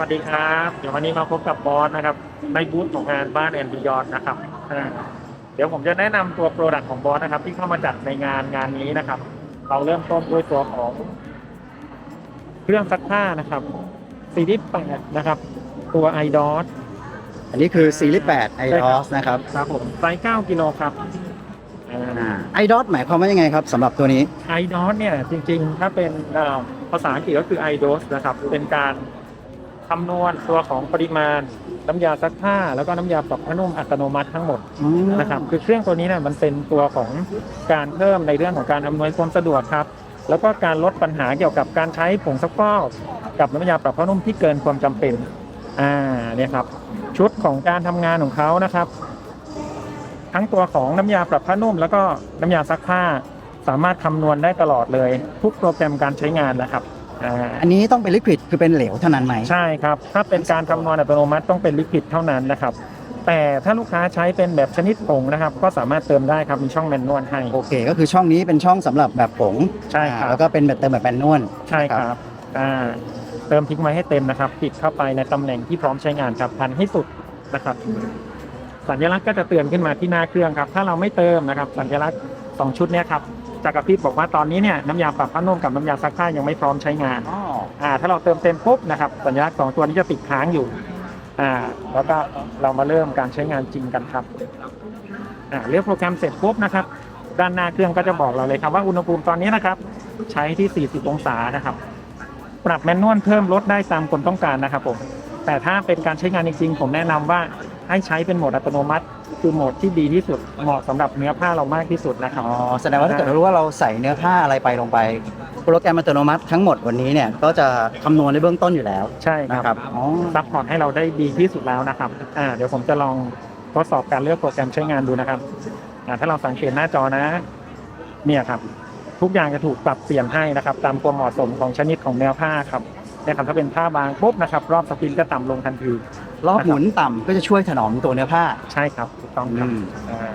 วัสดีครับ เดี๋ยววันนี้มาพบกับบอสนะครับ ในบูธของงานบ้านแอนบิยอนนะครับอ่าเดี๋ยวผมจะแนะนำตัวโปรดักต์ของบอสนะครับ ที่เข้ามาจัดในงานงานนี้นะครับ เราเริ่มต้นด้วยตัวของเครื่องซักผ้านะครับซีรีส์แปดนะครับ ตัว i d o s อันนี้คือซีรีส์8 i d o s นะครับครับผมไซส์9กิโลครับอ่า i d o s หมายความว่ายังไงครับสำหรับตัวนี้ไอดอสเนี่ยจริงๆ ถ้าเป็นเอ่อภาษาอังกฤษก็คือไอดอสนะครับ เป็นการ คำนวณตัวของปริมาณน้ำยาซักผ้า แล้วก็น้ำยาปรับผ้านุ่มอัตโนมัติทั้งหมดนะครับคือเครื่องตัวนี้เนี่ยมันเป็นตัวของการเพิ่มในเรื่องของการอำนวยความสะดวกครับ แล้วก็การลดปัญหาเกี่ยวกับการใช้ผงซักฟอกกับน้ำยาปรับผ้านุ่มที่เกินความจำเป็นอ่าเนี่ยครับชุดของการทำงานของเขานะครับ ทั้งตัวของน้ำยาปรับผ้านุ่ม แล้วก็น้ำยาซักผ้าสามารถคำนวณได้ตลอดเลย ทุกโปรแกรมการใช้งานนะครับ อ่าอันนี้ต้องเป็นลิควิดคือเป็นเหลวเท่านั้นไหมใช่ครับ ถ้าเป็นการคำนวณอัตโนมัติต้องเป็นลิควิดเท่านั้นนะครับ แต่ถ้าลูกค้าใช้เป็นแบบชนิดผงนะครับ ก็สามารถเติมได้ครับมีช่องแมนนวลให้ โอเค ก็คือช่องนี้เป็นช่องสำหรับแบบผงใช่ครับ อ่าแล้วก็เป็นแบบเติมแบบแมนนวล ใช่ครับอ่าเติมทิ้งไว้ให้เต็มนะครับปิดเข้าไปในตำแหน่งที่พร้อมใช้งานครับพันให้สุดนะครับ สัญลักษณ์ก็จะเตือนขึ้นมาที่หน้าเครื่องครับ ถ้าเราไม่เติมนะครับ สัญลักษณ์สองชุดเนี้ยครับ จะกระพริบบอกว่าตอนนี้เนี่ยน้ำยาปรับผ้านุ่มกับน้ำยาซักผ้ายังไม่พร้อมใช้งานอ๋ออ่าถ้าเราเติมเต็มปุ๊บนะครับสัญลักษณ์สองตัวนี้จะติดค้างอยู่อ่าแล้วก็เรามาเริ่มการใช้งานจริงกันครับอ่าเลือกโปรแกรมเสร็จปุ๊บนะครับ ด้านหน้าเครื่องก็จะบอกเราเลยครับว่าอุณหภูมิตอนนี้นะครับ ใช้ที่ 40 องศานะครับ ปรับแมนนวลเพิ่มลดได้ตามคนต้องการนะครับผม แต่ถ้าเป็นการใช้งานจริงๆ ผมแนะนำว่าให้ใช้เป็นโหมดอัตโนมัติ คือโหมดที่ดีที่สุดเหมาะสำหรับเนื้อผ้าเรามากที่สุดนะครับอ๋อแสดงว่าถ้าเกิดรู้ว่าเราใส่เนื้อผ้าอะไรไปลงไป โปรแกรมอัตโนมัติทั้งหมดวันนี้เนี่ยก็จะคำนวณในเบื้องต้นอยู่แล้ว ใช่คนะรับครับอ๋อซัพพอร์ตให้เราได้ดีที่สุดแล้วนะครับอ่าเดี๋ยวผมจะลองทดสอบการเลือกโปรแกรมใช้งานดูนะครับอ่าถ้าเราสังเกตหน้าจอนะ เนี่ยครับ ทุกอย่างจะถูกปรับเปลี่ยนให้นะครับ ตามความเหมาะสมของชนิดของแนวผ้าครับเนี่ยครับถ้าเป็นผ้าบางปุ๊บนะครับรอบสปรินจะต่ำลงทันทีรอบหมุนต่ำก็จะช่วยถนอมตัวเนื้อผ้าใช่ครับถูกต้องครับ อืมอ่า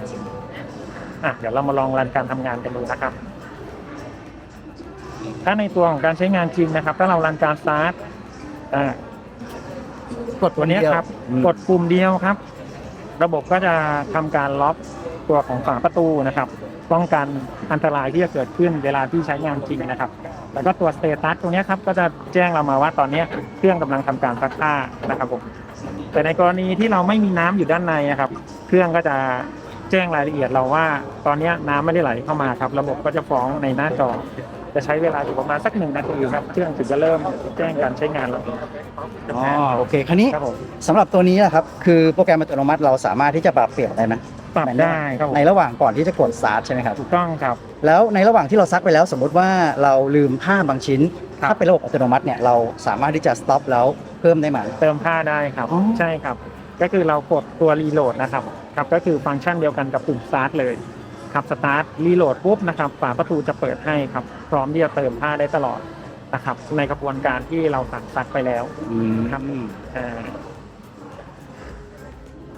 อะเดี๋ยวเรามาลองรันการทำงานกันดูนะครับ ถ้าในตัวของการใช้งานจริงนะครับ ถ้าเรารันการสตาร์ทอ่า กดตัวเนี้ยครับ อืม กดปุ่มเดียวครับ ระบบก็จะทำการล็อกตัวของฝาประตูนะครับ ป้องกันอันตรายที่จะเกิดขึ้นเวลาที่ใช้งานจริงนะครับ แล้วก็ตัวสเตตัสตรงเนี้ยครับก็จะแจ้งเรามาว่าตอนเนี้ยเครื่องกำลังทำการซักผ้านะครับผมแต่ในกรณีที่เราไม่มีน้ำอยู่ด้านในนะครับ เครื่องก็จะแจ้งรายละเอียดเราว่า ตอนเนี้ยน้ำไม่ได้ไหลเข้ามาครับ ระบบก็จะฟ้องในหน้าจอ จะใช้เวลาอยู่ประมาณสักหนึ่งนาทีครับเครื่องถึงจะเริ่มแจ้งการใช้งานแล้วอ๋อโอเค คราวนี้ครับผมสำหรับตัวนี้นะครับ คือโปรแกรมอัตโนมัติเราสามารถที่จะปรับเปลี่ยนได้ไหม ปรับได้ครับผมในระหว่างก่อนที่จะกดสตาร์ทใช่ไหมครับถูกต้องครับ แล้วในระหว่างที่เราซักไปแล้วสมมุติว่าเราลืมผ้าบางชิ้น ครับ ถ้าเป็นระบบอัตโนมัติเนี่ยเราสามารถที่จะสต็อปแล้วเพิ่มได้ไหม เติมผ้าได้ครับ อ๋อ ใช่ครับ ก็คือเรากดตัวรีโหลดนะครับครับ ก็คือฟังก์ชันเดียวกันกับปุ่มสตาร์ทเลยครับสตาร์ทรีโหลดปุ๊บนะครับฝาประตูจะเปิดให้ครับ พร้อมที่จะเติมผ้าได้ตลอดนะครับ ในกระบวนการที่เราสั่งซักไปแล้ว ครับ อ่า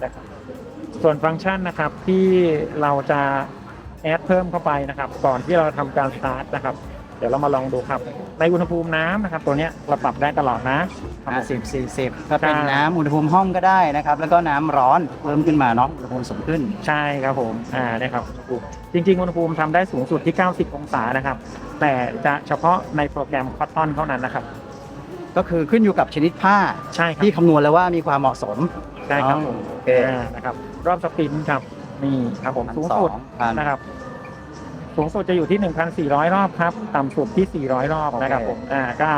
นะครับส่วนฟังก์ชันนะครับที่เราจะแอดเพิ่มเข้าไปนะครับ ก่อนที่เราทำการสตาร์ทนะครับ เดี๋ยวเรามาลองดูครับ ในอุณหภูมิน้ำนะครับ ตัวเนี้ยเราปรับได้ตลอดนะห้าสิบสี่สิบถ้าเป็นใช่น้ำอุณหภูมิห้องก็ได้นะครับ แล้วก็น้ำร้อนเพิ่มขึ้นมาเนาะอุณหภูมิสูงขึ้น ใช่ครับผมอ่าได้ครับอุณหภูมิจริง ๆ อุณหภูมิทำได้สูงสุดที่ 90 องศานะครับ แต่จะเฉพาะในโปรแกรมคอตตอนเท่านั้นนะครับก็คือขึ้นอยู่กับชนิดผ้าใช่ครับที่คำนวณแล้วว่ามีความเหมาะสม ใช่ครับผมโอเคอ่านะครับ รอบสปรินต์ครับ นี่ครับผมพันสูงสอสุดงพัน นะครับ สูงสุดจะอยู่ที่ 1,400 รอบครับ ต่ำสุดที่ 400 รอบนะครับผมอ่าก็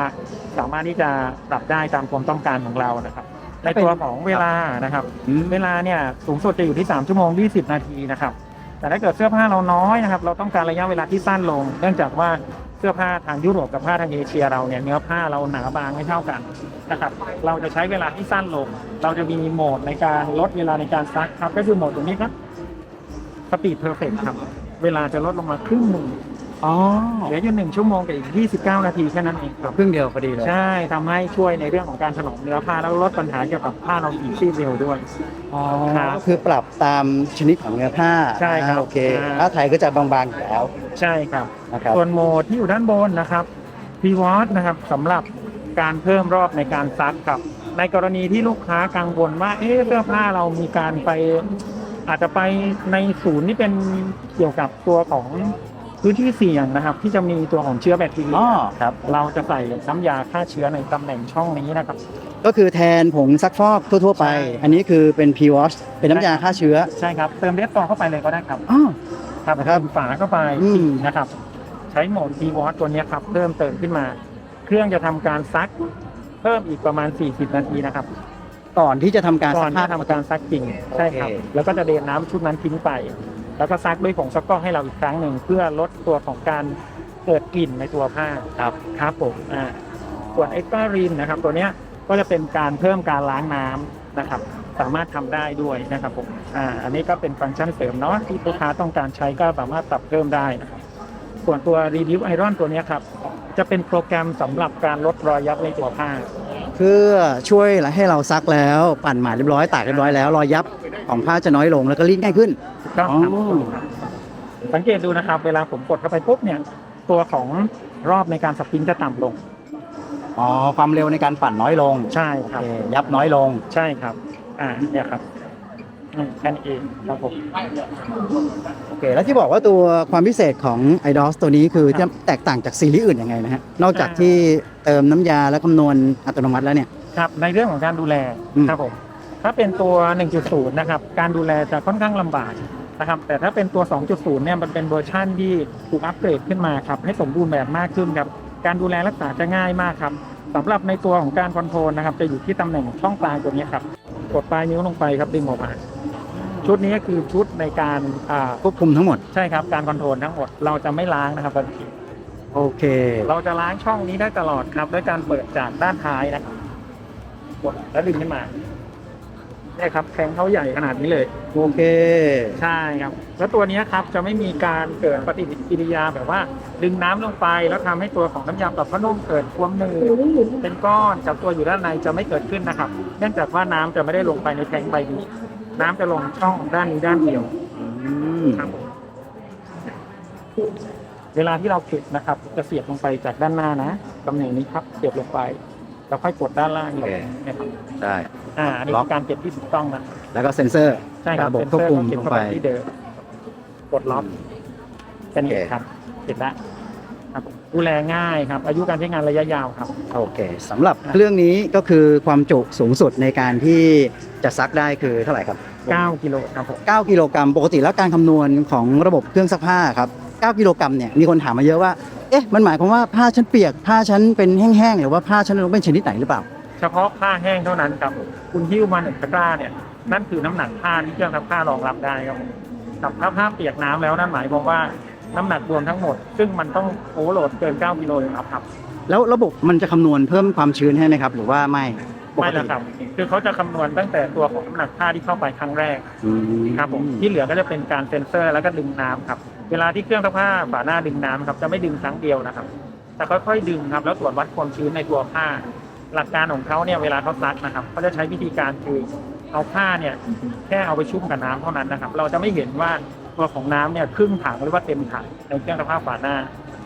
สามารถที่จะปรับได้ตามความต้องการของเรานะครับในตัวของเวลานะครับ อืม เวลาเนี่ยสูงสุดจะอยู่ที่ 3 ชั่วโมง 20 นาทีนะครับ แต่ถ้าเกิดเสื้อผ้าเราน้อยนะครับ เราต้องการระยะเวลาที่สั้นลง เนื่องจากว่า เสื้อผ้าทางยุโรปกับผ้าทางเอเชียเราเนี่ยเนื้อผ้าเราหนาบางไม่เท่ากันนะครับเราจะใช้เวลาที่สั้นลง เราจะมีโหมดในการลดเวลาในการซักครับ ก็คือโหมดตรงนี้ครับสปีดเพอร์เฟกครับ เวลาจะลดลงมาครึ่งหนึ่ง อ๋อเหลืออยู่หนึ่งชั่วโมงกับอีก 29 นาทีแค่นั้นเองครับครึ่งเดียวพอดีเลยใช่ทำให้ช่วยในเรื่องของการถนอมเนื้อผ้าแล้วลดปัญหาเกี่ยวกับผ้าเราอีกที่เร็วด้วย อ๋อครับก็คือปรับตามชนิดของเนื้อผ้าใช่ครับอ่าโอเคอ่าผ้าไทยก็จะบางๆอยู่แล้วใช่ครับ นะครับ ส่วนโหมดที่อยู่ด้านบนนะครับ p w a t นะครับสำหรับการเพิ่มรอบในการซักครับในกรณีที่ลูกค้ากังวลว่าเอ๊ะเสื้อผ้าเรามีการไป อาจจะไปในศูนย์ที่เป็นเกี่ยวกับตัวของ พื้นที่เสี่ยงนะครับ ที่จะมีตัวของเชื้อแบคทีเรีอ๋ยอครับเราจะใส่น้ำยาฆ่าเชื้อในตำแหน่งช่องนี้นะครับ ก็คือแทนผงซักฟอกทั่ว ๆ ไป ใช่ อันนี้คือเป็น p wash เป็นน้ำยาฆ่าเชื้อใช่ครับเติมเดสตอเข้าไปเลยก็ได้ครับอ๋อครับนะครับเติมฝาเข้าไปอืม นะครับ ใช้โหมด d w a t ตัวเนี้ยครับเพิ่มเติมขึ้นมา เครื่องจะทำการซัก เพิ่มอีกประมาณ 40 นาทีนะครับก่อนที่จะทำการก่ซัอนกผ้าที่ทำการซักจริงใช่ครับ โอเค แล้วก็จะเดนน้ำชุดนั้นทิ้งไป แล้วก็ซักด้วยผงซักฟอกให้เราอีกครั้งหนึ่งเพื่อลดตัวของการเกิดกลิ่นในตัวผ้าครับครับผมอ่าส่วนเอ็กซ์ตร้ารินนะครับ ตัวเนี้ยก็จะเป็นการเพิ่มการล้างน้ำนะครับ สามารถทำได้ด้วยนะครับผมอ่าอันนี้ก็เป็นฟังก์ชันเสริมเนาะที่ลูกค้าต้องการใช้ก็สามารถปรับเพิ่มได้นะครับส่วนตัว Reduce Iron ตัวเนี้ยครับจะเป็นโปรแกรมสำหรับการลดรอยยับในตัวผ้า เพื่อช่วยให้เราซักแล้ว ปั่นหมาเรียบร้อยตากเรียบร้อยแล้ว รอยยับของผ้าจะน้อยลงแล้วก็รีดง่ายขึ้น ถูกต้องครับอ๋อสังเกตดูนะครับ เวลาผมกดเข้าไปปุ๊บเนี่ย ตัวของรอบในการสปรินจะต่ำลง อ๋อความเร็วในการปั่นน้อยลงใช่โอครับเคยับน้อยลง ใช่ครับ อ่าเนี่ยครับอืมแค่นี้เองครับผม โอเค แล้วที่บอกว่าตัวความพิเศษของ iDOS ตัวนี้คือจะแตกต่างจากซีรีส์อื่นยังไงนะฮะ นอกจากที่เติมน้ำยาและคำนวณอัตโนมัติแล้วเนี่ย ครับในเรื่องของการดูแลอืม ครับผมถ้าเป็นตัว 1.0 นะครับ การดูแลจะค่อนข้างลำบาก นะครับ แต่ถ้าเป็นตัว 2.0 เนี่ยมันเป็นเวอร์ชั่นที่ถูกอัปเกรดขึ้นมาครับให้สมบูรณ์แบบมากขึ้นครับการดูแลรักษาจะง่ายมากครับสำหรับในตัวของการคอนโทรลนะครับ จะอยู่ที่ตำแหน่งช่องกลางตัวนี้ครับกดปลายนิ้วลงไปครับดึงออกมาชุดนี้ก็คือชุดในการอ่าควบคุมทั้งหมดใช่ครับการคอนโทรลทั้งหมดเราจะไม่ล้างนะครับโอเค เราจะล้างช่องนี้ได้ตลอดครับ ด้วยการเปิดจากด้านท้ายนะครับกดแล้วดึงขึ้นมา เนี่ยครับแทงเขาใหญ่ขนาดนี้เลย โอเค ใช่ครับ แล้วตัวเนี้ยครับจะไม่มีการเกิดปฏิกิริยาแบบว่าดึงน้ำลงไปแล้วทำให้ตัวของน้ำยาปรับผ้านุ่มเกิดความหนืดเป็นก้อนจับตัวอยู่ด้านในจะไม่เกิดขึ้นนะครับ เนื่องจากว่าน้ำจะไม่ได้ลงไปในแทงใบนี้ น้ำจะลงช่องด้านนี้ด้านเดียวอืมครับผมเวลาที่เราเก็บนะครับ จะเสียบลงไปจากด้านหน้านะตำแหน่งนี้ครับเสียบลงไปแล้วค่อยกดด้านล่างลงนะครับได้ อ่าอันนี้คือการเก็บที่ถูกต้องนะแล้วก็เซ็นเซอร์ใช่ครับระบบเซ็นควบเซอร์คุมก็เก็บลงเข้าไปไปที่เดิมกดล็อกแค่นี้โอเคครับเสร็จแล้วครับผมดูแลง่ายครับ อายุการใช้งานระยะยาวครับ โอเคสำหรับเครื่องนี้ก็คือความจุสูงสุดในการที่จะซักได้คือเท่าไหร่ครับ 9 กิโลครับผม 9 กิโลกรัมปกติแล้วการคำนวณของระบบเครื่องซักผ้าครับ 9 กิโลกรัมเนี่ยมีคนถามมาเยอะว่า เอ๊ะมันหมายความว่าผ้าฉันเปียก ผ้าฉันเป็นแห้งๆหรือว่าผ้าฉันเป็นชนิดไหนหรือเปล่า เฉพาะผ้าแห้งเท่านั้นครับผมคุณหิ้วมาหนึ่งตะกร้าเนี่ยนั่นคือน้ำหนักผ้าที่เครื่องซักผ้ารองรับได้ครับผมกับถ้าผ้าเปียกน้ำแล้วนั่นหมายความว่าน้ำหนักรวมทั้งหมด ซึ่งมันต้องโอเวอร์โหลดเกิน 9กิโลอยู่แล้วครับ แล้วระบบมันจะคำนวณเพิ่มความชื้นให้ไหมครับ หรือว่าไม่ปกไม่ติละครับ คือเขาจะคำนวณตั้งแต่ตัวของน้ำหนักผ้าที่เข้าไปครั้งแรกอืมครับผมที่เหลือก็จะเป็นการเซ็นเซอร์แล้วก็ดึงน้ำครับ เวลาที่เครื่องซักผ้าฝาหน้าดึงน้ำครับจะไม่ดึงครั้งเดียวนะครับ แต่ค่อยๆดึงครับแล้วตรวจวัดความชื้นในตัวผ้า หลักการของเขาเนี่ยเวลาเขาซักนะครับเขาจะใช้วิธีการคือเอาผ้าเนี่ยแค่เอาไปชุ่มกับน้ำเท่านั้นนะครับ เราจะไม่เห็นว่าตัวของน้ำเนี่ยครึ่งถังหรือว่าเต็มถังในเครื่องซักผ้าฝาหน้า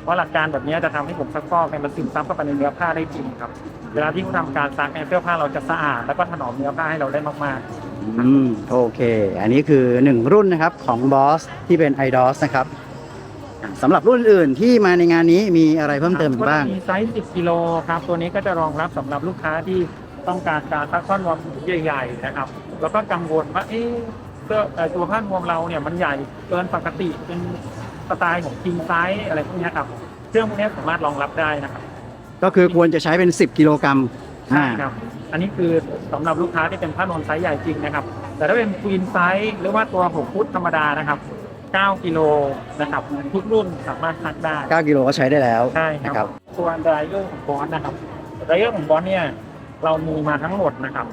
เพราะหลักการแบบนี้จะทำให้ผมซักฟอกเนี่ยมันซึมซับเข้าไปในเนื้อผ้าได้จริงครับ เวลาที่เขาทำการซักเนี่ยเสื้อผ้าเราจะสะอาด แล้วก็ถนอมเนื้อผ้าให้เราได้มากๆอืมโอเค อันนี้คือ 1 รุ่นนะครับของ Boss ที่เป็น iDOS นะครับอะ สำหรับรุ่นอื่นที่มาในงานนี้มีอะไรเพิ่มเติมอีกบ้าง ก็จะมีไซส์ 10 กิโลครับ ตัวนี้ก็จะรองรับสำหรับลูกค้าที่ต้องการการซักท่อนวอร์มใหญ่ๆนะครับ แล้วก็กังวลว่าเอ๊ะเสื้อเอ่อตัวผ้านวมเราเนี่ยมันใหญ่เกินปกติเป็นสไตล์ของ king size อะไรพวกเนี้ยครับ เครื่องพวกเนี้ยสามารถรองรับได้นะครับก็คือควรจะใช้เป็น 10 กิโลกรัมใช่ครับ อันนี้คือสำหรับลูกค้าที่เป็นผ้านวมไซส์ใหญ่จริงนะครับ แต่ถ้าเป็น queen size หรือว่าตัว 6 ฟุตธรรมดานะครับ 9 กิโลนะครับ ทุกรุ่นสามารถซักได้ 9 กิโลก็ใช้ได้แล้วใช่คนะครัรับบตัวไดรเออร์ของบอสนะครับไดรเออร์ของบอสเนี่ยเรามีมาทั้งหมดนะครับ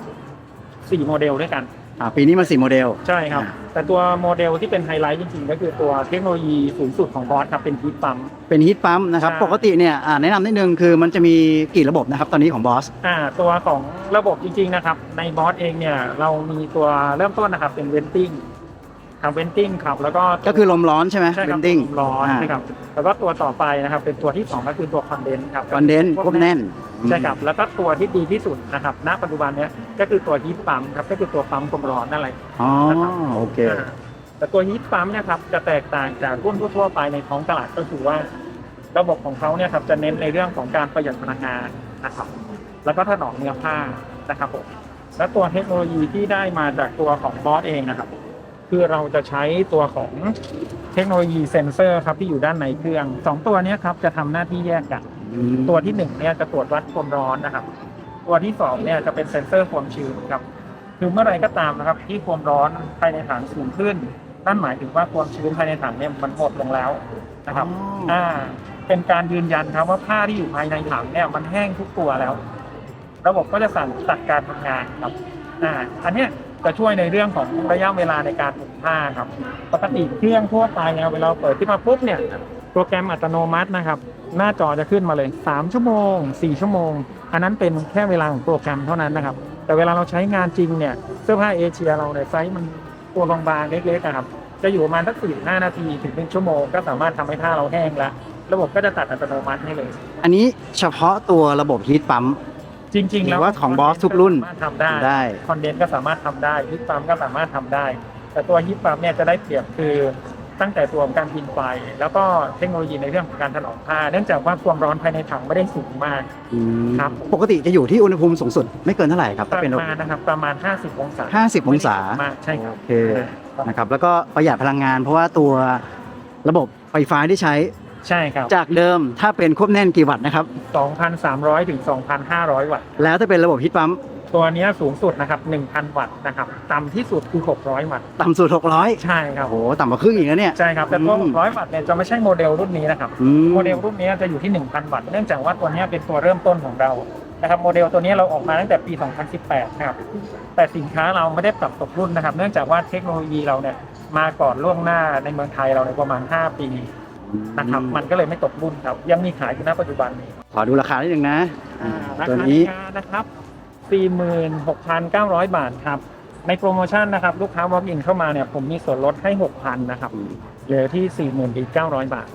สี่โมเดลด้วยกัน อ่าปีนี้มา4โมเดล ใช่ครับ อ่า แต่ตัวโมเดลที่เป็นไฮไลท์จริงๆ ก็คือตัวเทคโนโลยีสูงสุดของบอสครับเป็นฮีทปั๊ม เป็นฮีทปั๊มนะครับ ใช่ ปกติเนี่ยอ่าแนะนำนิดนึงคือมันจะมีกี่ระบบนะครับตอนนี้ของ Boss อ่าตัวของระบบจริงๆนะครับ ในบอสเองเนี่ยเรามีตัวเริ่มต้นนะครับเป็นเวนติ้ง ทำเวนติ้งครับ แล้วก็ก็คือลมร้อนใช่ไหมใช่เบครับนดิ้งร้อนนะครับแล้วก็ตัวต่อไปนะครับเป็นตัวที่สองก็คือตัวคอนเดนครับคอนเดนต์ควบแน่นใช่ครับแล้วก็ตัวที่ดีที่สุดนะครับณปัจจุบันเนี้ยก็คือตัวฮีทปั๊มครับก็คือตัวปั๊มความร้อนนั่นแหละ อ๋อโอเค อ่าแต่ตัวฮีทปั๊มเนี่ยครับจะแตกต่างจากรุ่นทั่วๆไปในท้องตลาดก็คือว่า ระบบของเขาเนี่ยครับจะเน้นในเรื่องของการประหยัดพลังงานนะครับ แล้วก็ถนอมเนื้อผ้านะครับผมและตัวเทคโนโลยีที่ได้มาจากตัวของบอสเองนะครับ คือเราจะใช้ตัวของเทคโนโลยีเซ็นเซอร์ครับที่อยู่ด้านในเครื่องสองตัวเนี้ยครับจะทำหน้าที่แยกกัน ตัวที่หนึ่งเนี่ยจะตรวจวัดความร้อนนะครับ ตัวที่สองเนี่ยจะเป็นเซ็นเซอร์ความชื้นครับคือเมื่อไหรก็ตามนะครับ ที่ความร้อนภายในถังสูงขึ้นนั่นหมายถึงว่าความชื้นภายในถังเนี่ยมันหมดลงแล้วนะครับอ่าเป็นการยืนยันครับว่าผ้าที่อยู่ภายในถังเนี่ยมันแห้งทุกตัวแล้ว ระบบก็จะสั่งตัดการทำงานครับอ่าอันเนี้ย จะช่วยในเรื่องของระยะเวลาในการอุ่นผ้าครับ ปกติเครื่องทั่วไปเนี่ยเวลาเปิดขึ้นมาปุ๊บเนี่ยโปรแกรมอัตโนมัตินะครับ หน้าจอจะขึ้นมาเลย 3 ชั่วโมง 4 ชั่วโมง อันนั้นเป็นแค่เวลาของโปรแกรมเท่านั้นนะครับ แต่เวลาเราใช้งานจริงเนี่ยเสื้อผ้าเอเชียเราเนี่ยไซส์มันตัวบางๆเล็กๆนะครับจะอยู่ประมาณสักสี่ห้านาทีถึงหนึ่งชั่วโมงก็สามารถทำให้ผ้าเราแห้งแล้วระบบก็จะตัดอัตโนมัติให้เลย อันนี้เฉพาะตัวระบบฮีทปั๊ม จริงๆแล้วหรือว่าของ Boss ทุกรุ่น สามารถทำได้ได้ คอนเดนต์ก็สามารถทำได้ฮิตปั๊มก็สามารถทำได้ แต่ตัวฮิตปั๊มเนี่ยจะได้เปรียบคือตั้งแต่ตัวของการบินไฟ แล้วก็เทคโนโลยีในเรื่องของการถนอมผ้า เนื่องจากว่าความร้อนภายในถังไม่ได้สูงมาก อืมครับ ปกติจะอยู่ที่อุณหภูมิสูงสุด ไม่เกินเท่าไหร่ครับ ปถ้าระเป็น มาณนะครับประมาณ 50 องศาห้าสิบองศามากใช่ครับโอเค นะครับแล้วก็ประหยัดพลังงานเพราะว่าตัวระบบไฟฟ้าที่ใช้ ใช่ครับ จากเดิมถ้าเป็นควบแน่นกี่วัตต์นะครับ 2,300 ถึง 2,500 วัตต์ แล้วถ้าเป็นระบบฮีทปั๊มตัวเนี้ยสูงสุดนะครับ 1,000 วัตต์นะครับ ต่ำที่สุดคือ 600 วัตต์ ต่ำสุด 600 ใช่ครับ โอ้โห ต่ำกว่าครึ่งอีกแล้วเนี่ย ใช่ครับ แต่ตัวอืม600 วัตต์เนี่ยจะไม่ใช่โมเดลรุ่นนี้นะครับอืมโมเดลรุ่นนี้จะอยู่ที่ 1,000 วัตต์ เนื่องจากว่าตัวนี้เป็นตัวเริ่มต้นของเรา นะครับโมเดลตัวนี้เราออกมาตั้งแต่ปี 2018 นะครับ แต่สินค้าเราไม่ได้ปรับตกรุ่นนะครับ เนื่องจากว่าเทคโนโลยีเราเนี่ยมาก่อนล่วงหน้าในเมืองไทยเราในยประมาณ 5 ปี นะครับ มันก็เลยไม่ตกรุ่นครับ ยังมีขายอยู่ณปัจจุบันนี้ขอดูราคานิดนึงนะอ่าราตัวคานี้ในงานนะครับ 46,900 บาทครับ ในโปรโมชั่นนะครับ ลูกค้า walk in เข้ามาเนี่ยผมมีส่วนลดให้ 6,000นะครับเหลือที่49,000 บาท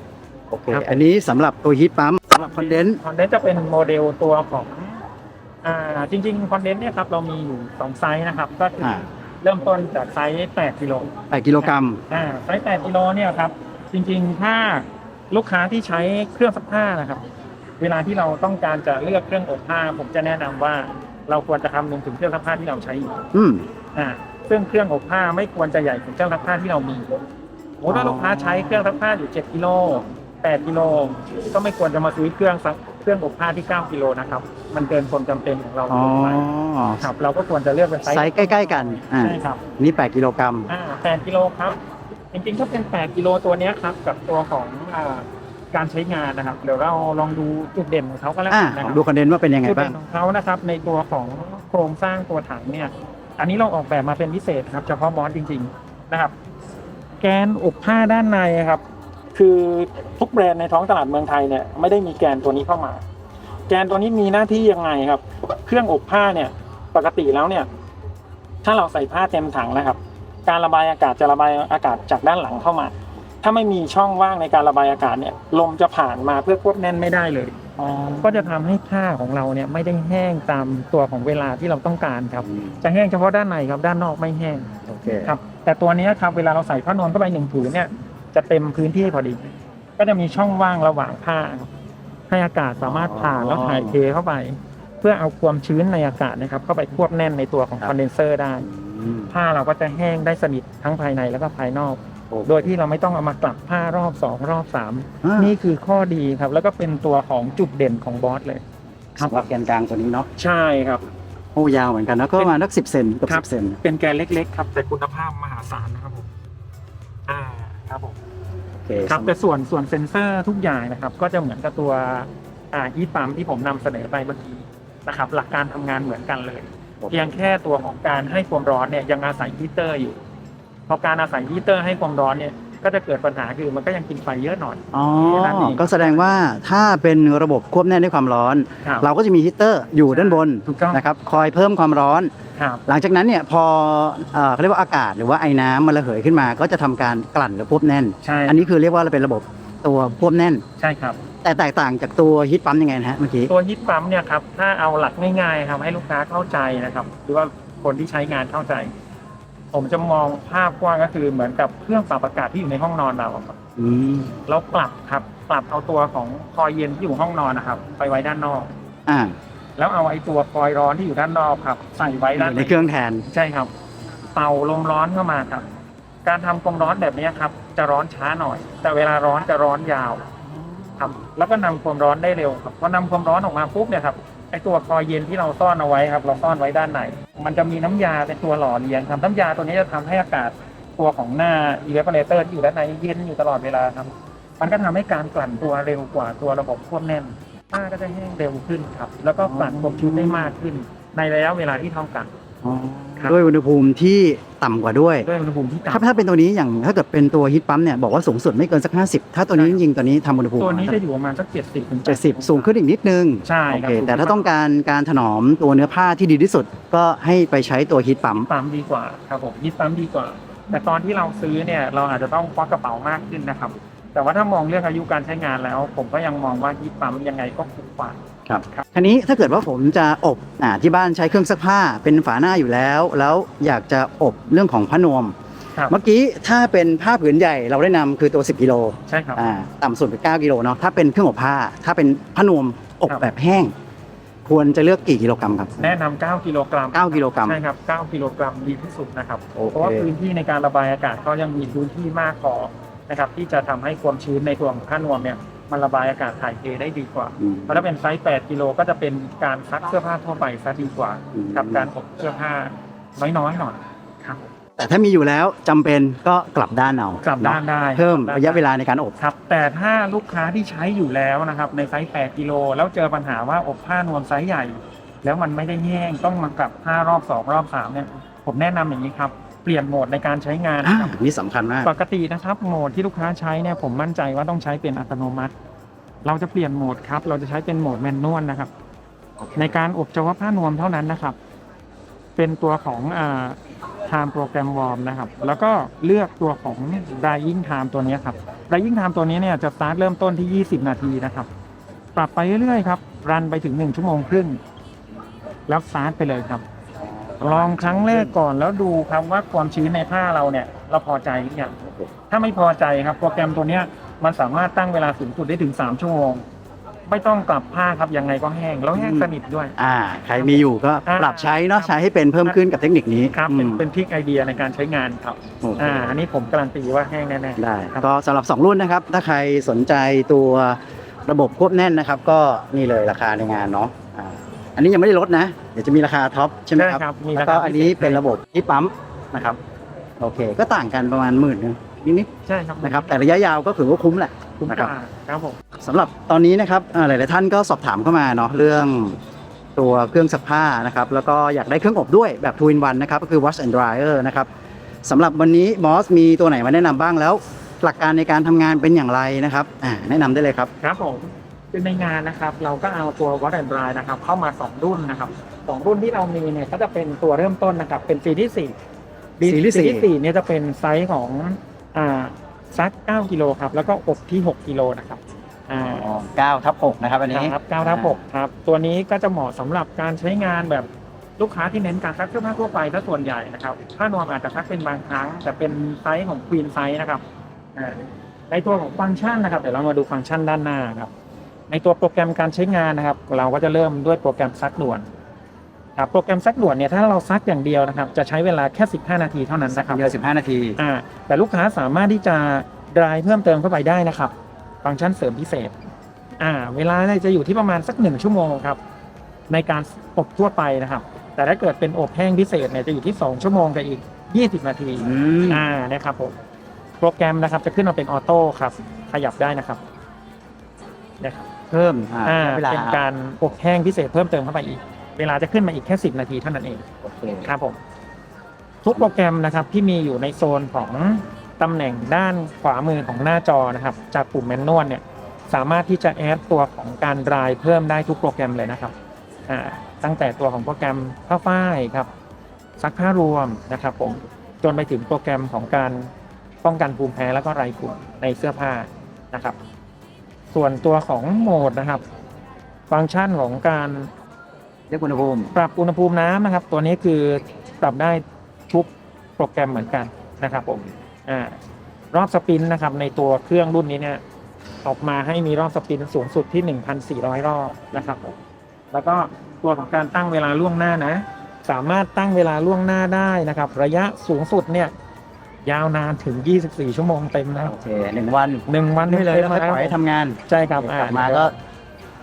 โอเคอันนี้สำหรับตัวฮีทปั๊มสำหรับคอนเดนต์คอนเดนต์จะเป็นโมเดลตัวของอ่าจริงๆคอนเดนต์เนี่ยครับเรามีอยู่2ไซส์นะครับ ก็คืออาเริ่มต้นจากไซส์8กิโล 8กิโลกรัมอ่าไซส์8กิโลเนี่ยครับ จริงๆ ถ้าลูกค้าที่ใช้เครื่องซักผ้านะครับ เวลาที่เราต้องการจะเลือกเครื่องอบผ้า ผมจะแนะนำว่าเราควรจะคำนึงถึงเครื่องซักผ้าที่เราใช้อยู่อืมอ่าซึ่งเครื่องอบผ้าไม่ควรจะใหญ่กว่าเครื่องซักผ้าที่เรามีสมมติว่าลูกค้าใช้เครื่องซักผ้าอยู่ 7กิโล8กิโลก็ไม่ควรจะมาซื้อเครื่องซักเครื่องอบผ้าที่ 9กิโลนะครับ มันเกินความจำเป็นของเราอ๋อไปครับ เราก็ควรจะเลือกเป็นไซส์ไซส์ใกล้ ๆ กันอ่าใช่ครับ นี่ 8 กิโลกรัมอ่า8กิโลครับ จริงๆถ้าเป็น 8 กิโลตัวเนี้ยครับ กับตัวของอ่าการใช้งานนะครับ เดี๋ยวเราลองดูจุดเด่นของเขาก็แล้วอ่ากันนะขคอรับดูคอนเดนต์ว่าเป็นยังไงจุดบ้าเด่ง นของเขานะครับ ในตัวของโครงสร้างตัวถังเนี่ย อันนี้เราออกแบบมาเป็นพิเศษครับ เฉพาะมอสจริง ๆนะครับ แกนอบผ้าด้านในครับ คือทุกแบรนด์ในท้องตลาดเมืองไทยเนี่ยไม่ได้มีแกนตัวนี้เข้ามา แกนตัวนี้มีหน้าที่ยังไงครับ เครื่องอบผ้าเนี่ย ปกติแล้วเนี่ย ถ้าเราใส่ผ้าเต็มถังนะครับ การระบายอากาศจะระบายอากาศจากด้านหลังเข้ามา ถ้าไม่มีช่องว่างในการระบายอากาศเนี่ยลมจะผ่านมาเพื่อควบแน่นไม่ได้เลยก็จะทำให้ผ้าของเราเนี่ยไม่ได้แห้งตามตัวของเวลาที่เราต้องการครับ จะแห้งเฉพาะด้านในครับด้านนอกไม่แห้งโอเคครับ แต่ตัวเนี้ยครับเวลาเราใส่ผ้านวมเข้าไปหนึ่งผืนเนี่ยจะเต็มพื้นที่พอดี ก็จะมีช่องว่างระหว่างผ้าครับให้อากาศสามารถผ่านแล้วถ่ายเทเข้าไป เพื่อเอาความชื้นในอากาศนะครับ เข้าไปควบแน่นในตัวของครับคอนเดนเซอร์ได้อืม ผ้าเราก็จะแห้งได้สนิททั้งภายในแล้วก็ภายนอกโอเคโดยที่เราไม่ต้องเอามากลับผ้ารอบสองรอบสามอ่านี่คือข้อดีครับ แล้วก็เป็นตัวของจุดเด่นของบอสเลยครับสำหรับแกนกลางตัวนี้เนาะใช่ครับโอ้ยาวเหมือนกันนะก็ประมาณนักสิบเซนเกับครัสิบบเซนเป็นแกนเล็ก ๆ ครับ แต่คุณภาพมหาศาลนะครับผมอ่าครับผมโอเคครับสำหแต่ส่วนส่วนเซ็นเซอร์ทุกอย่างนะครับ ก็จะเหมือนกับตัวอ่าอีปั๊มที่ผมนำเสนอไปเมื่อกี้นะครับ หลักการทำงานเหมือนกันเลย เพียงแค่ตัวของการให้ความร้อนเนี่ยยังอาศัยฮีตเตอร์อยู่พอการอาศัยฮีตเตอร์ให้ความร้อนเนี่ยก็จะเกิดปัญหาคือมันก็ยังกินไฟเยอะหน่อยอ๋อแค่นั้นเองก็แสดงว่าถ้าเป็นระบบควบแน่นด้วยความร้อน ครับเราก็จะมีฮีตเตอร์อยู่ด้านบนถูกต้อง นะครับคอยเพิ่มความร้อน ครับหลังจากนั้นเนี่ยพอเอ่อเขาเรียกว่าอากาศหรือว่าไอ้น้ำมันระเหยขึ้นมา ก็จะทำการกลั่นหรือควบแน่น ใช่อันนี้คือเรียกว่าเป็นระบบตัวควบแน่น ใช่ครับ แต่แตกต่างจากตัวฮีทปั๊มยังไงนะฮะเมื่อกี้ตัวฮิตปั๊มเนี่ยครับถ้าเอาหลักง่ายๆครับให้ลูกค้าเข้าใจนะครับหรือว่าคนที่ใช้งานเข้าใจ ผมจะมองภาพกว้างก็คือเหมือนกับเครื่องปรับอากาศที่อยู่ในห้องนอนเราอะครับอืมเราปรับครับปรับเอาตัวของคอยเย็นที่อยู่ห้องนอนนะครับ ไปไว้ด้านนอก อ่าแล้วเอาไอ้ตัวคอยร้อนที่อยู่ด้านนอกครับ ใส่ไว้อด้านยู่ในเครื่องแทนใช่ครับ เป่าลมร้อนเข้ามาครับ การทำกรงร้อนแบบนี้ครับ จะร้อนช้าหน่อย แต่เวลาร้อนจะร้อนยาว ครับแล้วก็นำความร้อนได้เร็วครับพอนำความร้อนออกมาปุ๊บเนี่ยครับไอตัวคอยเย็นที่เราซ่อนเอาไว้ครับ เราซ่อนไว้ด้านในมันจะมีน้ำยาเป็นตัวหล่อเลี้ยงครับน้ำยาตัวนี้จะทำให้อากาศตัวของหน้า evaporator ที่อยู่ด้านในเย็นอยู่ตลอดเวลาครับ มันก็ทำให้การกลั่นตัวเร็วกว่าตัวระบบควบแน่นผ้าก็จะแห้งเร็วขึ้นครับ แล้วก็กลั่นความชื้นได้มากขึ้น ในระยะเวลาที่เท่ากัน ครับ ด้วยอุณหภูมิที่ต่ำกว่าด้วย ด้วยอุณหภูมิที่ถ้าต่ำ ถ้าเป็นตัวนี้อย่างถ้าเกิดเป็นตัวฮีทปั๊มเนี่ยบอกว่าสูงสุดไม่เกินสัก 50 ถ้าตัวนี้จริงๆตัวนี้ทำอุณหภูมิตัวนี้จะอยู่ประมาณสักเจ็ดสิบถึงเจ็ดสิบสูงขึ้นอีกนิดนึง ใช่โอครับเค แต่ถ้าต้องการการถนอมตัวเนื้อผ้าที่ดีที่สุด ก็ให้ไปใช้ตัวฮีทปั๊ม ปั๊มดีกว่าครับผมฮิตปั๊มดีกว่า แต่ตอนที่เราซื้อเนี่ยเราอาจจะต้องควักกระเป๋ามากขึ้นนะครับ แต่ว่าถ้ามองเรื่องอายุการใช้งานแล้ว ผมก็ยังมองว่าฮิตปั๊มยังไงก็คุ้มกว่า ครับครับทีนี้ถ้าเกิดว่าผมจะอบอ่าที่บ้านใช้เครื่องซักผ้าเป็นฝาหน้าอยู่แล้ว แล้วอยากจะอบเรื่องของผ้านวมครับเมื่อกี้ถ้าเป็นผ้าผืนใหญ่เราได้นำคือตัว 10กิโลใช่ครับอ่าต่ำสุดเป็น9กิโลเนาะถ้าเป็นเครื่องอบผ้า ถ้าเป็นผ้านวมอบครับแบบแห้ง ควรจะเลือกกี่กิโลกรัมครับ แนะนำ9กิโลกรัม 9 กิโลกรัมใช่ครับ 9 กิโลกรัมดีที่สุดนะครับโอเคเพราะว่าพื้นที่ในการระบายอากาศเขายังมีพื้นที่มากพอนะครับที่จะทำให้ความชื้นในตัวของผ้านวมเนี่ย มันระบายอากาศถ่ายเทได้ดีกว่า อืม เพราะถ้าเป็นไซส์ 8 กิโลก็จะเป็นการซักเสื้อผ้าทั่วไปซะดีกว่า อืม กับการอบเสื้อผ้าน้อยๆหน่อยครับแต่ถ้ามีอยู่แล้วจำเป็นก็กลับด้านเอากลับด้านได้เพิ่มกลับด้นระยะเวลาในการอบ ครับ แต่ถ้าลูกค้าที่ใช้อยู่แล้วนะครับ ในไซส์ 8 กิโล แล้วเจอปัญหาว่าอบผ้านวมไซส์ใหญ่ แล้วมันไม่ได้แห้งต้องมากลับผ้ารอบ 2 รอบ 3 เนี่ย ผมแนะนำอย่างนี้ครับ เปลี่ยนโหมดในการใช้งานอ่านะครับนี่สำคัญมาก ปกตินะครับโหมดที่ลูกค้าใช้เนี่ยผมมั่นใจว่าต้องใช้เป็นอัตโนมัติ เราจะเปลี่ยนโหมดครับ เราจะใช้เป็นโหมดแมนนวลนะครับ ในการอบเฉพาะผ้านวมเท่านั้นนะครับ เป็นตัวของอ่า time program warm นะครับ แล้วก็เลือกตัวของ drying time ตัวนี้ครับ drying time ตัวนี้เนี่ยจะสตาร์ทเริ่มต้นที่ 20 นาทีนะครับ ปรับไปเรื่อยๆครับ รันไปถึง 1 ชั่วโมงครึ่ง แล้วสตาร์ทไปเลยครับ ลองครั้งแรกก่อนแล้วดูครับว่าความชื้นในผ้าเราเนี่ย เราพอใจหรือยังถ้าไม่พอใจครับ โปรแกรมตัวเนี้ยมันสามารถตั้งเวลาสูงสุดได้ถึง 3 ชั่วโมง ไม่ต้องกลับผ้าครับยังไงก็แห้งแล้วแห้งสนิทด้วย อ่า ใครมีอยู่ก็อ่าปรับใช้เนาะใช้ให้เป็นเพิ่มขึ้นกับเทคนิคนี้ครับเป็นอืมเป็นทริกไอเดียในการใช้งานครับโอเคอ่าอันนี้ผมการันตีว่าแห้งแน่ๆได้ครับก็สำหรับ 2 รุ่นนะครับ ถ้าใครสนใจตัวระบบควบแน่นนะครับ ก็นี่เลยราคาในงานเนาะ อ่าอันนี้ยังไม่ได้ลดนะ เดี๋ยวจะมีราคาท็อปใช่ไหมครับใช่ครับมีแล้วราก็คาอันนี้พิเศษเป็นระบบที่ปั๊มนะครับโอเค ก็ต่างกันประมาณหมื่นนึงนิดใช่ครับๆนะครับ แต่ระยะยาวก็ถือว่าคุ้มแหละ คุ้มนะครับค่าครับผม สำหรับตอนนี้นะครับอ่าหลาย ๆ ท่านก็สอบถามเข้ามาเนาะเรื่องตัวเครื่องซักผ้านะครับ แล้วก็อยากได้เครื่องอบด้วยแบบ2 in 1นะครับ ก็คือ wash and dryer นะครับสำหรับวันนี้มอสมีตัวไหนมาแนะนำบ้างแล้ว หลักการในการทำงานเป็นอย่างไรนะครับอ่าแนะนำได้เลยครับ ครับผม คือในงานนะครับ เราก็เอาตัว Watt and Dry นะครับ เข้ามา 2 รุ่นนะครับสองรุ่นที่เรามีเนี่ยก็จะเป็นตัวเริ่มต้นนะครับ เป็นซีรีส์สี่ซีรีส์สี่ที่สี่เนี่ยจะเป็นไซส์ของอ่าซัก9กิโลครับ แล้วก็อบที่ 6กิโลนะครับอ่า9ทับ6นะครับอันนี้ครับ9ทับ6ครับ ตัวนี้ก็จะเหมาะสำหรับการใช้งานแบบลูกค้าที่เน้นการซักเสื้อผ้าทั่วไปถ้าส่วนใหญ่นะครับผ้านวมอาจจะซักเป็นบางครั้ง แต่เป็นไซส์ของควีนไซส์นะครับอ่าในตัวของฟังก์ชันนะครับ เดี๋ยวเรามาดูฟังก์ชันด้านหน้าครับ ในตัวโปรแกรมการใช้งานนะครับ เราก็จะเริ่มด้วยโปรแกรมซักด่วนครับโปรแกรมซักด่วนเนี่ยถ้าเราซักอย่างเดียวนะครับ จะใช้เวลาแค่ 15 นาทีเท่านั้นนะครับเดียว15 นาทีอ่าแต่ลูกค้าสามารถที่จะดรายเพิ่มเติมเข้าไปได้นะครับ ฟังก์ชันเสริมพิเศษอ่าเวลาเนี่ยจะอยู่ที่ประมาณสักหนึ่งชั่วโมงครับ ในการอบทั่วไปนะครับ แต่ถ้าเกิดเป็นอบแห้งพิเศษเนี่ยจะอยู่ที่ 2 ชั่วโมงกับอีก 20 นาทีอืมอ่านะครับผมโปรแกรมนะครับจะขึ้นมาเป็นออโต้ครับ ขยับได้นะครับนะครับ เพิ่มอ่าอ่าเวลาเป็นการอบแห้งพิเศษเพิ่มเติมเข้าไปอีก เวลาจะขึ้นมาอีกแค่ 10 นาทีเท่านั้นเองโอเคครับผมทุกโปรแกรมนะครับที่มีอยู่ในโซนของตำแหน่งด้านขวามือของหน้าจอนะครับจากปุ่มแมนนวลเนี่ยสามารถที่จะแอดตัวของการดรายเพิ่มได้ทุกโปรแกรมเลยนะครับอ่าตั้งแต่ตัวของโปรแกรมผ้าฝ้ายครับซักผ้ารวมนะครับผมจนไปถึงโปรแกรมของการป้องกันภูมิแพ้แล้วก็ไรฝุ่นในเสื้อผ้านะครับ ส่วนตัวของโหมดนะครับ ฟังก์ชันของการเรียกอุณหภูมิ ปรับอุณหภูมิน้ำนะครับ ตัวนี้คือปรับได้ทุกโปรแกรมเหมือนกันนะครับผมอ่ารอบสปินนะครับ ในตัวเครื่องรุ่นนี้เนี่ยออกมาให้มีรอบสปินสูงสุดที่ 1,400 รอบนะครับผมแล้วก็ตัวของการตั้งเวลาล่วงหน้านะ สามารถตั้งเวลาล่วงหน้าได้นะครับ ระยะสูงสุดเนี่ย ยาวนานถึง 24 ชั่วโมงเต็มนะครับโอเคหนึ่งวันหนึ่งวันได้เลยแล้วค่อยต็มปล่อยให้ทำงานใช่ครับกอ่าลับมาก็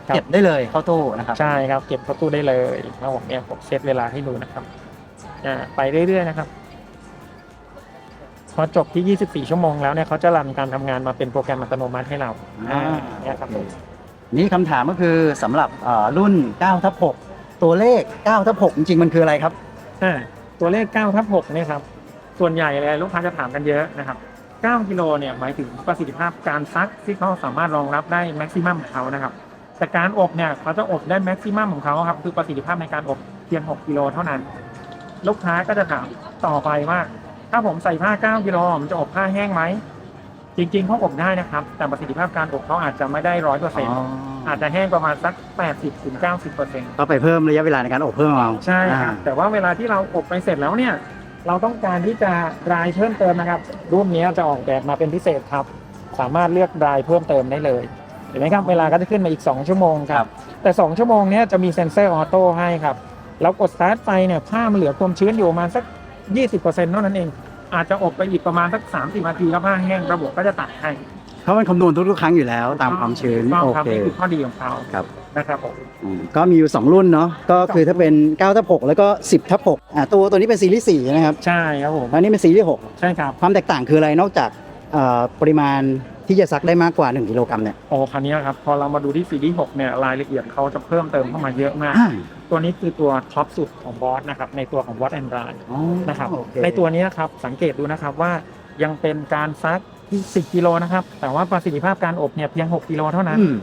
เก็บได้เลยเข้าตู้นะครับใช่ครับเก็บเข้าตู้ได้เลยแล้วผมเนี่ยผมเซตเวลาให้ดูนะครับอ่าไปเรื่อยๆนะครับพอจบที่ 24 ชั่วโมงแล้วเนี่ยเขาจะรันการทำงานมาเป็นโปรแกรมอัตโนมัติให้เราอ่าเนี่ยครับผมนี่คำถามก็คือสำหรับเอ่อรุ่น9ทับ6ตัวเลข9ทับ6จริงๆมันคืออะไรครับอ่าตัวเลข9ทับ6เนี่ยครับ ส่วนใหญ่เลยลูกค้าจะถามกันเยอะนะครับ 9 กิโลเนี่ยหมายถึงประสิทธิภาพการซักที่เขาสามารถรองรับได้แม็กซิมัมของเขานะครับ แต่การอบเนี่ยเขาจะอบได้แม็กซิมัมของเขาครับคือประสิทธิภาพในการอบเพียง 6 กิโลเท่านั้น ลูกค้าก็จะถามต่อไปว่า ถ้าผมใส่ผ้า 9 กิโลมันจะอบผ้าแห้งไหม จริงๆเขาอบได้นะครับ แต่ประสิทธิภาพการอบเขาอาจจะไม่ได้ร้อยเปอร์เซ็นต์อาจจะแห้งประมาณสัก 80-90%ถึง90%เปอร์เซ็นต์ก็ไปเพิ่มระยะเวลาในการอบเพิ่มเอาใช่คอ่ารับแต่ว่าเวลาที่เราอบไปเสร็จแล้วเนี่ย เราต้องการที่จะรายเพิ่มเติมนะครับ รุ่นนี้จะออกแบบมาเป็นพิเศษครับ สามารถเลือกรายเพิ่มเติมได้เลยเห็นไหมครับเวลาก็จะขึ้นมาอีก 2 ชั่วโมงครับ แต่ 2 ชั่วโมงเนี้ยจะมีเซ็นเซอร์ออโต้ให้ครับเรากดสตาร์ทไฟเนี่ยผ้ามันเหลือความชื้นอยู่ประมาณสัก 20%เท่านั้นเอง อาจจะอบไปอีกประมาณสัก 30นาทีแล้วผ้าแห้งระบบก็จะตัดให้ เพราะมันคำนวณทุกๆครั้งอยู่แล้วตามความชื้นต้องโอครับเคนี่คือข้อดีของเขาครับนะครับผมอืมก็มีอยู่ 2 รุ่นเนาะก็คือถ้าเป็น9ทับ6แล้วก็ 10ทับ6อ่าตัวตัวนี้เป็นซีรีส์4นะครับใช่ครับผมอันนี้เป็นซีรีส์ใช่ครับ6ความแตกต่างคืออะไรนอกจากเอ่อปริมาณที่จะซักได้มากกว่า 1กิโลกรัมเนี่ยโอ้คันนี้ครับพอเรามาดูที่ซีรีส์6เนี่ยรายละเอียดเขาจะเพิ่มเติมเข้ามาเยอะมาก อ่าตัวนี้คือตัวท็อปสุดของบอสนะครับในตัวของบอสแอนดรายอ๋อนะครับโอเคในตัวนี้ครับสังเกตดูนะครับว่ายังเป็นการซัก ที่10กิโลนะครับ แต่ว่าประสิทธิภาพการอบเนี่ยเพียง 6กิโลเท่านั้นอืม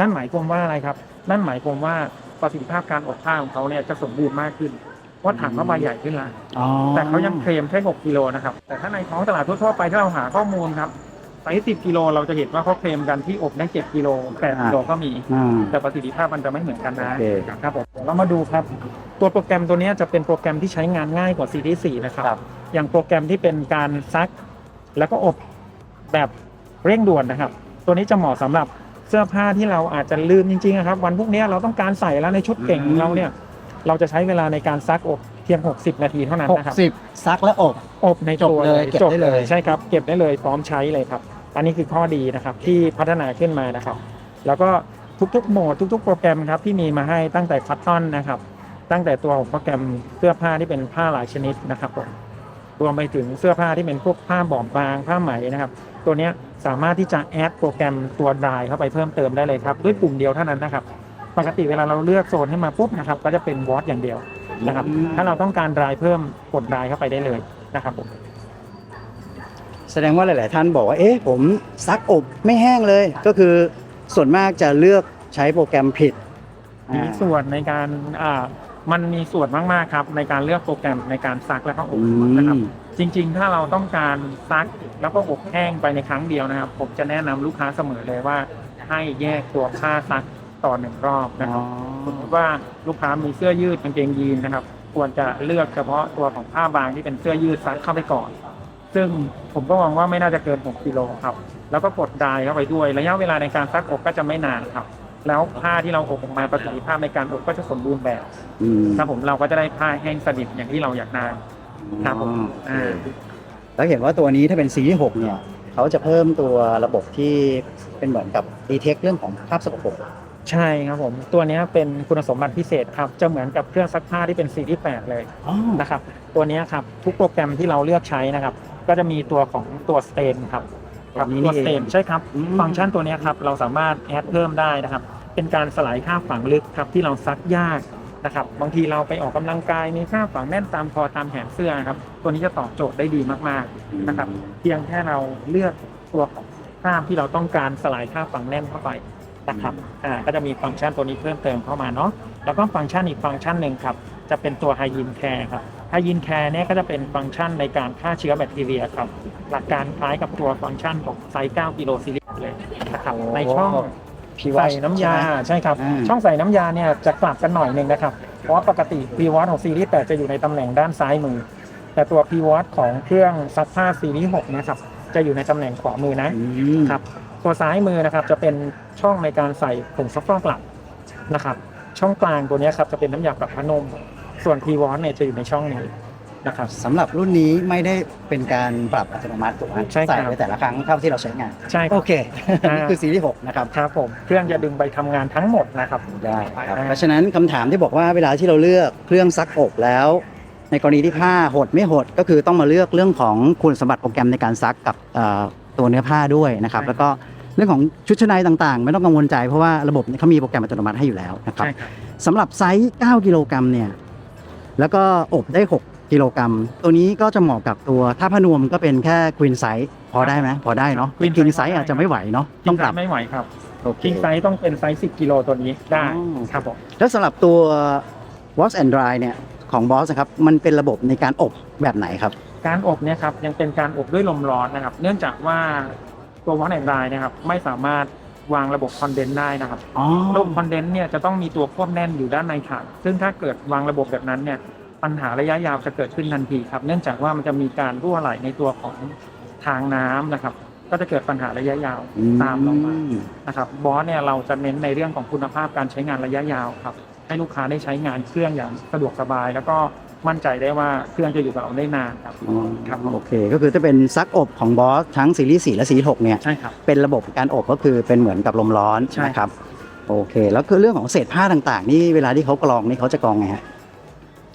นั่นหมายความว่าอะไรครับ นั่นหมายความว่าประสิทธิภาพการอบผ้าของเขาเนี่ยจะสมบูรณ์มากขึ้นเพราะถังเขาใบใหญ่ขึ้นแล้วอ๋อแต่เขายังเคลมแค่6กิโลนะครับ แต่ถ้าในท้องตลาดทั่วๆไปที่เราหาข้อมูลครับไซส์10กิโลเราจะเห็นว่าเขาเคลมกันที่อบได้7กิโล8กิโลก็มีอ่าแต่ประสิทธิภาพมันจะไม่เหมือนกันนะโอเคครับผมเดี๋ยวเรามาดูครับ ตัวโปรแกรมตัวนี้จะเป็นโปรแกรมที่ใช้งานง่ายกว่าซีรีส์4นะครับครับอย่างโปรแกรมที่เป็นการซัก แล้วก็อบ แบบเร่งด่วนนะครับ ตัวนี้จะเหมาะสำหรับเสื้อผ้าที่เราอาจจะลืมจริงๆนะครับวันพวกนี้เราต้องการใส่แล้วในชุดเก่งของเราเนี่ยเราจะใช้เวลาในการซักอบเพียง 60 นาทีเท่านั้นนะครับ60ซักและอบอบในตัวจบเลยเก็บได้เลยใช่ครับเก็บได้เลยพร้อมใช้เลยครับ อันนี้คือข้อดีนะครับที่พัฒนาขึ้นมานะครับ แล้วก็ทุกๆโหมดทุก ๆ โปรแกรมครับที่มีมาให้ตั้งแต่คัตตอนนะครับ ตั้งแต่ตัวของโปรแกรมเสื้อผ้าที่เป็นผ้าหลายชนิดนะครับผมรวมไปถึงเสื้อผ้าที่เป็นพวกผ้าบอบบางผ้าไหมนะครับ ตัวเนี้ยสามารถที่จะแอดโปรแกรมตัวดายเข้าไปเพิ่มเติมได้เลยครับด้วยปุ่มเดียวเท่านั้นนะครับปกติเวลาเราเลือกโซนให้มาปุ๊บนะครับก็จะเป็นวอตอย่างเดียวนะครับอืมถ้าเราต้องการดายเพิ่มกดดายเข้าไปได้เลยนะครับผมแสดงว่าหลาย ๆ ท่านบอกว่าเอ๊ะผมซักอบไม่แห้งเลย ก็คือส่วนมากจะเลือกใช้โปรแกรมผิดมีอ่าส่วนในการอ่ามันมีส่วนมาก ๆ ครับ ในการเลือกโปรแกรมในการซักและก็อบอืมนะครับ จริง ๆ ถ้าเราต้องการซักแล้วก็อบแห้งไปในครั้งเดียวนะครับ ผมจะแนะนำลูกค้าเสมอเลยว่า ให้แยกตัวผ้าซักต่อหนึ่งรอบนะครับ สมมติว่าลูกค้ามีเสื้อยืดกางเกงยีนนะครับ ควรจะเลือกเฉพาะตัวของผ้าบางที่เป็นเสื้อยืดซักเข้าไปก่อน ซึ่งผมก็มองว่าไม่น่าจะเกิน 6กิโลครับ แล้วก็กดดายเข้าไปด้วย ระยะเวลาในการซักอบก็จะไม่นานครับ แล้วผ้าที่เราอบออกมาประสิทธิภาพในการอบก็จะสมบูรณ์แบบอืม ครับผมเราก็จะได้ผ้าแห้งสนิทอย่างที่เราอยากได้ ครับผมอ๋อโอเคแล้วเห็นว่าตัวนี้ถ้าเป็นซีรีส์6เนี่ยเขาจะเพิ่มตัวระบบที่เป็นเหมือนกับดีเทคเรื่องของภาพสกปรกใช่ครับผมตัวเนี้ยเป็นคุณสมบัติพิเศษครับจะเหมือนกับเครื่องซักผ้าที่เป็นซีรีส์8เลยอ๋อนะครับตัวเนี้ยครับทุกโปรแกรมที่เราเลือกใช้นะครับ ก็จะมีตัวของตัวสเตนครับแบบนี้ตัวนี่สเอเตงนใช่ครับ อืม ฟังก์ชันตัวเนี้ยครับเราสามารถแอดเพิ่มได้นะครับ เป็นการสลายค่าบฝังลึกครับที่เราซักยาก นะครับบางทีเราไปออกกำลังกายมีค่าฝังแน่นตามคอตามแขนเสื้อครับตัวนี้จะตอบโจทย์ได้ดีมากๆนะครับ เพียงแค่เราเลือกตัวของข้ามที่เราต้องการสลายค่าฝังแน่นเข้าไปนะครับอ่าก็จะมีฟังก์ชันตัวนี้เพิ่มเติมเข้ามาเนาะแล้วก็ฟังก์ชันอีกฟังก์ชันหนึ่งครับจะเป็นตัวไฮยินแคร์ครับไฮยินแคร์เนี่ยก็จะเป็นฟังก์ชันในการฆ่าเชื้อแบคทีเรียครับหลักการคล้ายกับตัวฟังก์ชันของไซส์9กิโลซีรีส์เลยนะครับในช่อง พีวัใส่ชน้ำยาใช่ครับ อ่า ช่องใส่น้ำยาเนี่ยจะกลับกันหน่อยหนึ่งนะครับ เพราะว่าปกติพีวอตของซีรีส์8จะอยู่ในตำแหน่งด้านซ้ายมือ แต่ตัวพีวอตของเครื่องซักผ้าซีรีส์6เนะครับจะอยู่ในตำแหน่งขวามือนะอืมครับตัวซ้ายมือนะครับจะเป็นช่องในการใส่ผงซักฟอกกลับนะครับ ช่องกลางตัวเนี้ยครับจะเป็นน้ำยาปรับผ้านุ่มส่วนพีวอตเนี่ยจะอยู่ในช่องนี้ นะครับ สำหรับรุ่นนี้ไม่ได้เป็นการปรับอัตโนมัติถูกไหมใช่ครับใส่ไปแต่ละครั้งเท่าที่เราใช้งาน ใช่คโอรับเค อ่า นี่คือซีรีส์6นะครับ ครับผมเครื่องจะดึงไปทำงานทั้งหมดนะครับ ได้ครับอ่าเพราะฉะนั้นคำถามที่บอกว่าเวลาที่เราเลือกเครื่องซักอบแล้ว ในกรณีที่ผ้าหดไม่หดก็คือต้องมาเลือกเรื่องของคุณสมบัติโปรแกรมในการซักกับเอ่อตัวเนื้อผ้าด้วยนะครับแล้วก็เรื่องของชุดชั้นในต่างๆ ไม่ต้องกังวลใจเพราะว่าระบบเนี่ยเขามีโปรแกรมอัตโนมัติให้อยู่แล้วนะครับใช่ครับ สำหรับไซส์ 9 กิโลกรัมเนี่ยแล้วก็อบได้ 6 กิโลกรัม ตัวนี้ก็จะเหมาะกับตัวถ้าพนวมก็เป็นแค่ควีนไซส์พอได้ไหมพอได้เนาะ Queen กิน size ไซส์อาจจะไม่ไหวเนาะคิต้องงไซปรับส์ไม่ไหวครับโอเค คิงไซส์ต้องเป็นไซส์10กิโลตัวนี้ได้อ๋อ ครับผมแล้วสำหรับตัว wash and dry เนี่ยของ Boss นะครับ มันเป็นระบบในการอบแบบไหนครับ การอบเนี่ยครับยังเป็นการอบด้วยลมร้อนนะครับ เนื่องจากว่าตัววอลแอนด์ไดนะครับไม่สามารถวางระบบคอนเดนต์ได้นะครับ อ๋อ ระบบคอนเดนต์เนี่ยจะต้องมีตัวควบแน่นอยู่ด้านในถังซึ่งถ้าเกิดวางระบบแบบนั้นเนี่ย ปัญหาระยะยาวจะเกิดขึ้นทันทีครับ เนื่องจากว่ามันจะมีการรั่วไหลในตัวของทางน้ำนะครับ ก็จะเกิดปัญหาระยะยาวตามลงมานะครับบอสเนี่ยเราจะเน้นในเรื่องของคุณภาพการใช้งานระยะยาวครับ ให้ลูกค้าได้ใช้งานเครื่องอย่างสะดวกสบาย แล้วก็มั่นใจได้ว่าเครื่องจะอยู่กับเราได้นานครับอ๋อครับโอเค ก็คือถ้าเป็นซักอบของ Boss ทั้งซีรีส์4และซีรีส์6เนี่ยใช่ครับเป็นระบบการอบก็คือเป็นเหมือนกับลมร้อนใช่นะครับโอเค แล้วคือเรื่องของเศษผ้าต่างๆ นี่เวลาที่เขากรองนี่เขาจะกรองไงฮะ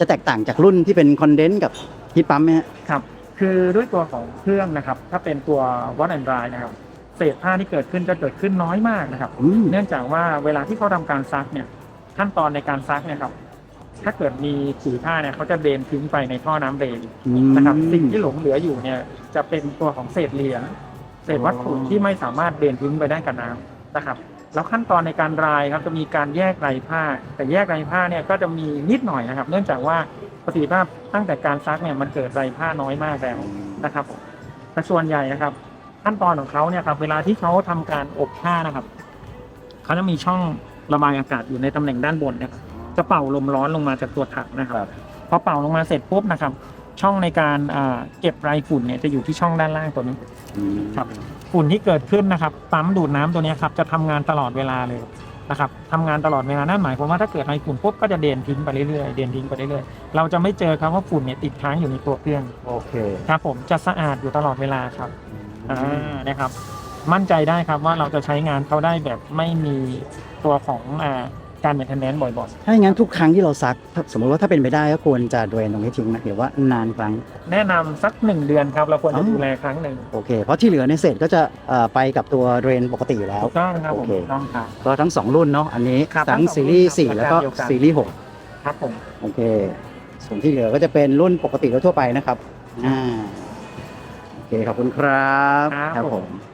จะแตกต่างจากรุ่นที่เป็นคอนเดนซ์กับฮีทปั๊มไหมฮะ ครับคือด้วยตัวของเครื่องนะครับ ถ้าเป็นตัววัดแอนดรายนะครับเศษผ้าที่เกิดขึ้นจะเกิดขึ้นน้อยมากนะครับ อืม เนื่องจากว่าเวลาที่เขาทำการซักเนี่ยขั้นตอนในการซักเนี่ยครับถ้าเกิดมีสีผ้าเนี่ยเขาจะเดนทิ้งไปในท่อน้ำเดนนะครับสิ่งที่หลงเหลืออยู่เนี่ยจะเป็นตัวของเศษเหรียญเศษวัตถุที่ไม่สามารถเดินทิ้งไปได้กับน้ำนะครับ แล้วขั้นตอนในการรายครับจะมีการแยกรายผ้า แต่แยกรายผ้าเนี่ยก็จะมีนิดหน่อยนะครับ เนื่องจากว่าประสิทธิภาพตั้งแต่การซักเนี่ยมันเกิดรายผ้าน้อยมากแล้วนะครับผมแต่ส่วนใหญ่นะครับ ขั้นตอนของเขาเนี่ยครับเวลาที่เขาทำการอบผ้านะครับเขาจะมีช่องระบายอากาศอยู่ในตำแหน่งด้านบนนะครับจะเป่าลมร้อนลงมาจากตัวถังนะครับครับพอเป่าลงมาเสร็จปุ๊บนะครับ ช่องในการอ่าเก็บไรฝุ่นเนี่ยจะอยู่ที่ช่องด้านล่างตัวนี้อืมครับ ฝุ่นที่เกิดขึ้นนะครับปั๊มดูดน้ำตัวเนี้ยครับจะทำงานตลอดเวลาเลยนะครับทำงานตลอดเวลานั่นหมายความว่าถ้าเกิดไรฝุ่นปุ๊บก็จะเดนทิ้งไปเรื่อยๆเดนทิ้งไปเรื่อยๆเราจะไม่เจอครับว่าฝุ่นเนี่ยติดค้างอยู่ในตัวเครื่องโอเคครับผมจะสะอาดอยู่ตลอดเวลาครับอ่านะครับ มั่นใจได้ครับว่าเราจะใช้งานเขาได้แบบไม่มีตัวของอ่า การเมนเทนแนนซ์บ่อยถ้าอย่างนั้นทุกครั้งที่เราซักถ้าสมมติว่าถ้าเป็นไปได้ก็ควรจะเดรนตรงนี้ทิ้งนะหรือว่านานครั้ง ๆ แนะนำสักหนึ่งเดือนครับ เราควรอ๋จะอดูแลครั้งหนึ่งโอเค เพราะที่เหลือในยเศษก็จะเอ่อไปกับตัวเดรนปกติอยู่แล้ว ถูกต้องครับผมโอเค ถูกต้องครับ ก็ทั้ง 2 รุ่นเนาะอันนี้ครับทั้งทั้งสองซีรีส์รุ่นครับ4แล้วก็ราคาเดียวกัน ซีรีส์ครับผม 6โอเค ส่วนที่เหลือก็จะเป็นรุ่นปกติทั่วไปนะครับอ่าโอเคขอบคุณครับครับผม